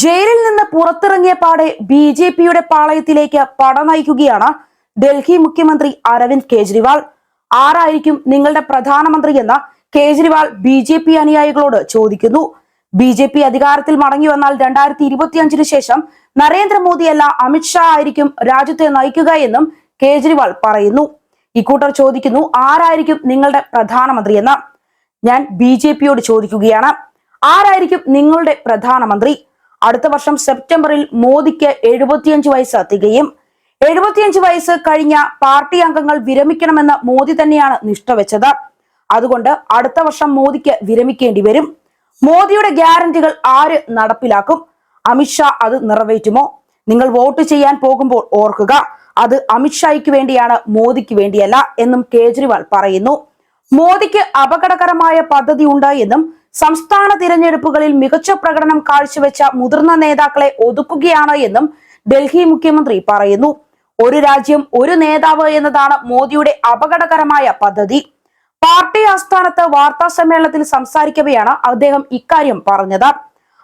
ജയിലിൽ നിന്ന് പുറത്തിറങ്ങിയ പാടെ ബി ജെ പിയുടെ പാളയത്തിലേക്ക് പട നയിക്കുകയാണ് ഡൽഹി മുഖ്യമന്ത്രി അരവിന്ദ് കെജ്രിവാൾ. ആരായിരിക്കും നിങ്ങളുടെ പ്രധാനമന്ത്രി എന്ന് കേജ്രിവാൾ ബി ജെ പി അനുയായികളോട് ചോദിക്കുന്നു. ബി ജെ പി അധികാരത്തിൽ മടങ്ങി വന്നാൽ രണ്ടായിരത്തി ഇരുപത്തിയഞ്ചിന് ശേഷം നരേന്ദ്രമോദിയല്ല അമിത്ഷാ ആയിരിക്കും രാജ്യത്തെ നയിക്കുക എന്നും കേജ്രിവാൾ പറയുന്നു. ഇക്കൂട്ടർ ചോദിക്കുന്നു ആരായിരിക്കും നിങ്ങളുടെ പ്രധാനമന്ത്രി എന്ന്? ഞാൻ ബി ജെ പിയോട് ചോദിക്കുകയാണ് ആരായിരിക്കും നിങ്ങളുടെ പ്രധാനമന്ത്രി? അടുത്ത വർഷം സെപ്റ്റംബറിൽ മോദിക്ക് എഴുപത്തിയഞ്ച് വയസ്സ് തികയും. എഴുപത്തിയഞ്ച് വയസ്സ് കഴിഞ്ഞ പാർട്ടി അംഗങ്ങൾ വിരമിക്കണമെന്ന് മോദി തന്നെയാണ് നിഷ്ഠ വെച്ചത്. അതുകൊണ്ട് അടുത്ത വർഷം മോദിക്ക് വിരമിക്കേണ്ടി വരും. മോദിയുടെ ഗ്യാരണ്ടികൾ ആര് നടപ്പിലാക്കും? അമിത്ഷാ അത് നിറവേറ്റുമോ? നിങ്ങൾ വോട്ട് ചെയ്യാൻ പോകുമ്പോൾ ഓർക്കുക. അത് അമിത്ഷായ്ക്ക് വേണ്ടിയാണ് മോദിക്ക് വേണ്ടിയല്ല എന്നും കേജ്രിവാൾ പറയുന്നു. മോദിക്ക് അപകടകരമായ പദ്ധതി ഉണ്ട് എന്നും സംസ്ഥാന തിരഞ്ഞെടുപ്പുകളിൽ മികച്ച പ്രകടനം കാഴ്ചവെച്ച മുതിർന്ന നേതാക്കളെ ഒതുക്കുകയാണ് എന്നും ഡൽഹി മുഖ്യമന്ത്രി പറയുന്നു. ഒരു രാജ്യം ഒരു നേതാവ് എന്നതാണ് മോദിയുടെ അപകടകരമായ പദ്ധതി. പാർട്ടി ആസ്ഥാനത്ത് വാർത്താ സമ്മേളനത്തിൽ സംസാരിക്കവെയാണ് അദ്ദേഹം ഇക്കാര്യം പറഞ്ഞത്.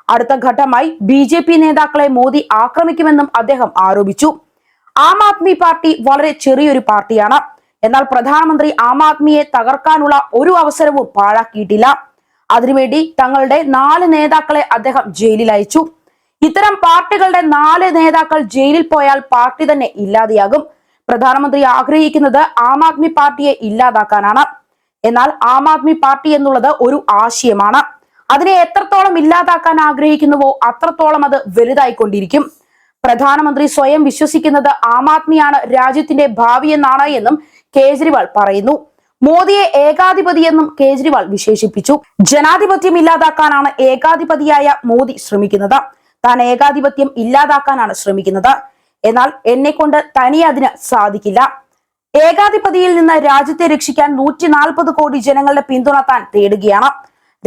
അടുത്ത ഘട്ടമായി ബി ജെ പി നേതാക്കളെ മോദി ആക്രമിക്കുമെന്നും അദ്ദേഹം ആരോപിച്ചു. ആം ആദ്മി പാർട്ടി വളരെ ചെറിയൊരു പാർട്ടിയാണ്. എന്നാൽ പ്രധാനമന്ത്രി ആം ആദ്മിയെ തകർക്കാനുള്ള ഒരു അവസരവും പാഴാക്കിയിട്ടില്ല. അതിനുവേണ്ടി തങ്ങളുടെ നാല് നേതാക്കളെ അദ്ദേഹം ജയിലിൽ അയച്ചു ഇത്തരം പാർട്ടികളുടെ നാല് നേതാക്കൾ ജയിലിൽ പോയാൽ പാർട്ടി തന്നെ ഇല്ലാതെയാകും. പ്രധാനമന്ത്രി ആഗ്രഹിക്കുന്നത് ആം ആദ്മി പാർട്ടിയെ ഇല്ലാതാക്കാനാണ്. എന്നാൽ ആം ആദ്മി പാർട്ടി എന്നുള്ളത് ഒരു ആശയമാണ്. അതിനെ എത്രത്തോളം ഇല്ലാതാക്കാൻ ആഗ്രഹിക്കുന്നുവോ അത്രത്തോളം അത് വലുതായിക്കൊണ്ടിരിക്കും. പ്രധാനമന്ത്രി സ്വയം വിശ്വസിക്കുന്നത് ആം ആദ്മിയാണ് രാജ്യത്തിന്റെ ഭാവി എന്നാണ് എന്നും കേജ്രിവാൾ പറയുന്നു. മോദിയെ ഏകാധിപതിയെന്നും കേജ്രിവാൾ വിശേഷിപ്പിച്ചു. ജനാധിപത്യം ഇല്ലാതാക്കാനാണ് ഏകാധിപതിയായ മോദി ശ്രമിക്കുന്നത്. താൻ ഏകാധിപത്യം ഇല്ലാതാക്കാനാണ് ശ്രമിക്കുന്നത്. എന്നാൽ എന്നെ കൊണ്ട് തനി അതിന് സാധിക്കില്ല. ഏകാധിപതിയിൽ നിന്ന് രാജ്യത്തെ രക്ഷിക്കാൻ നൂറ്റി നാൽപ്പത് കോടി ജനങ്ങളുടെ പിന്തുണ താൻ തേടുകയാണ്.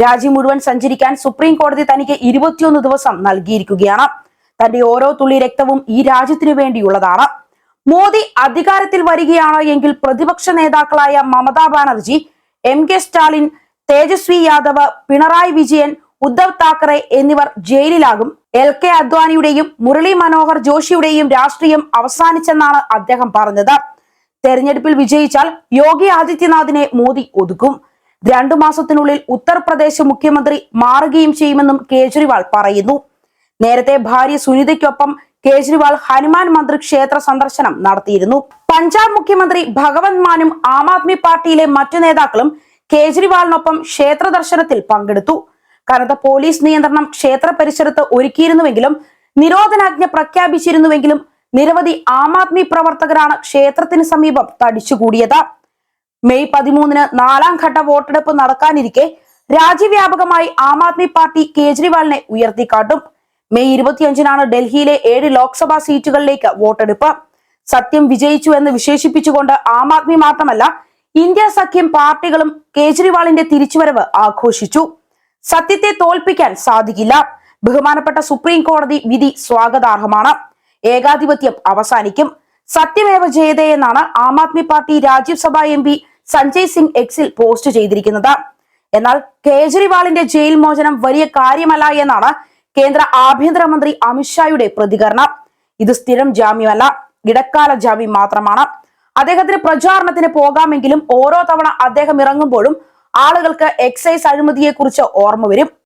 രാജ്യം മുഴുവൻ സഞ്ചരിക്കാൻ സുപ്രീം കോടതി തനിക്ക് ഇരുപത്തിയൊന്ന് ദിവസം നൽകിയിരിക്കുകയാണ്. തന്റെ ഓരോ തുള്ളി രക്തവും ഈ രാജ്യത്തിനു വേണ്ടിയുള്ളതാണ്. മോദി അധികാരത്തിൽ വരികയാണ് എങ്കിൽ പ്രതിപക്ഷ നേതാക്കളായ മമതാ ബാനർജി എം കെ സ്റ്റാലിൻ തേജസ്വി യാദവ് പിണറായി വിജയൻ ഉദ്ധവ് താക്കറെ എന്നിവർ ജയിലിലാകും. എൽ കെ അദ്വാനിയുടെയും മുരളി മനോഹർ ജോഷിയുടെയും രാഷ്ട്രീയം അവസാനിച്ചെന്നാണ് അദ്ദേഹം പറഞ്ഞത്. തെരഞ്ഞെടുപ്പിൽ വിജയിച്ചാൽ യോഗി ആദിത്യനാഥിനെ മോദി ഒതുക്കും. രണ്ടു മാസത്തിനുള്ളിൽ ഉത്തർപ്രദേശ് മുഖ്യമന്ത്രി മാറുകയും ചെയ്യുമെന്നും കേജ്രിവാൾ പറയുന്നു. നേരത്തെ ഭാര്യ സുനിതയ്ക്കൊപ്പം കേജ്രിവാൾ ഹനുമാൻ മന്ദിർ ക്ഷേത്ര സന്ദർശനം നടത്തിയിരുന്നു. പഞ്ചാബ് മുഖ്യമന്ത്രി ഭഗവത് മാനും ആം ആദ്മി പാർട്ടിയിലെ മറ്റു നേതാക്കളും കേജ്രിവാളിനൊപ്പം ക്ഷേത്ര ദർശനത്തിൽ പങ്കെടുത്തു. കനത്ത പോലീസ് നിയന്ത്രണം ക്ഷേത്ര പരിസരത്ത് ഒരുക്കിയിരുന്നുവെങ്കിലും നിരോധനാജ്ഞ പ്രഖ്യാപിച്ചിരുന്നുവെങ്കിലും നിരവധി ആം ആദ്മി പ്രവർത്തകരാണ് ക്ഷേത്രത്തിന് സമീപം തടിച്ചുകൂടിയത്. മെയ് പതിമൂന്നിന് നാലാം ഘട്ട വോട്ടെടുപ്പ് നടക്കാനിരിക്കെ രാജ്യവ്യാപകമായി ആം ആദ്മി പാർട്ടി കേജ്രിവാളിനെ ഉയർത്തിക്കാട്ടും. മെയ് ഇരുപത്തിയഞ്ചിനാണ് ഡൽഹിയിലെ ഏഴ് ലോക്സഭാ സീറ്റുകളിലേക്ക് വോട്ടെടുപ്പ്. സത്യം വിജയിച്ചു എന്ന് വിശേഷിപ്പിച്ചുകൊണ്ട് ആം ആദ്മി മാത്രമല്ല ഇന്ത്യ സഖ്യം പാർട്ടികളും കേജ്രിവാളിന്റെ തിരിച്ചുവരവ് ആഘോഷിച്ചു. സത്യത്തെ തോൽപ്പിക്കാൻ സാധിക്കില്ല. ബഹുമാനപ്പെട്ട സുപ്രീം കോടതി വിധി സ്വാഗതാർഹമാണ്. ഏകാധിപത്യം അവസാനിക്കും. സത്യമേവ ജയതേ എന്നാണ് Aam Aadmi Party Rajya Sabha M P Sanjay Singh എക്സിൽ പോസ്റ്റ് ചെയ്തിരിക്കുന്നത്. എന്നാൽ കേജ്രിവാളിന്റെ ജയിൽ മോചനം വലിയ കാര്യമല്ല എന്നാണ് കേന്ദ്ര ആഭ്യന്തരമന്ത്രി അമിത്ഷായുടെ പ്രതികരണം. ഇത് സ്ഥിരം ജാമ്യമല്ല ഇടക്കാല ജാമ്യം മാത്രമാണ്. അദ്ദേഹത്തിന് പ്രചാരണത്തിന് പോകാമെങ്കിലും ഓരോ തവണ അദ്ദേഹം ഇറങ്ങുമ്പോഴും ആളുകൾക്ക് എക്സൈസ് അഴിമതിയെ കുറിച്ച് ഓർമ്മ വരും.